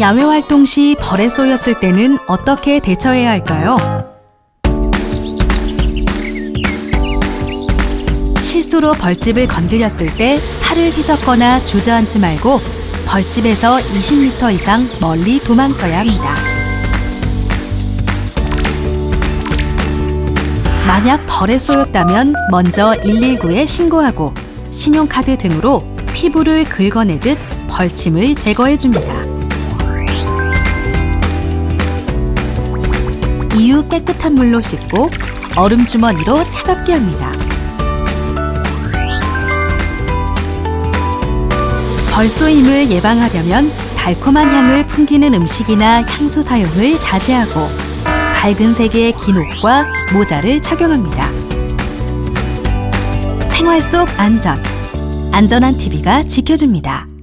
야외 활동 시 벌에 쏘였을 때는 어떻게 대처해야 할까요? 실수로 벌집을 건드렸을 때 팔을 휘젓거나 주저앉지 말고 벌집에서 20m 이상 멀리 도망쳐야 합니다. 만약 벌에 쏘였다면 먼저 119에 신고하고 신용카드 등으로 피부를 긁어내듯 벌침을 제거해 줍니다. 이후 깨끗한 물로 씻고 얼음 주머니로 차갑게 합니다. 벌쏘임을 예방하려면 달콤한 향을 풍기는 음식이나 향수 사용을 자제하고 밝은 색의 긴 옷과 모자를 착용합니다. 생활 속 안전. 안전한 TV가 지켜줍니다.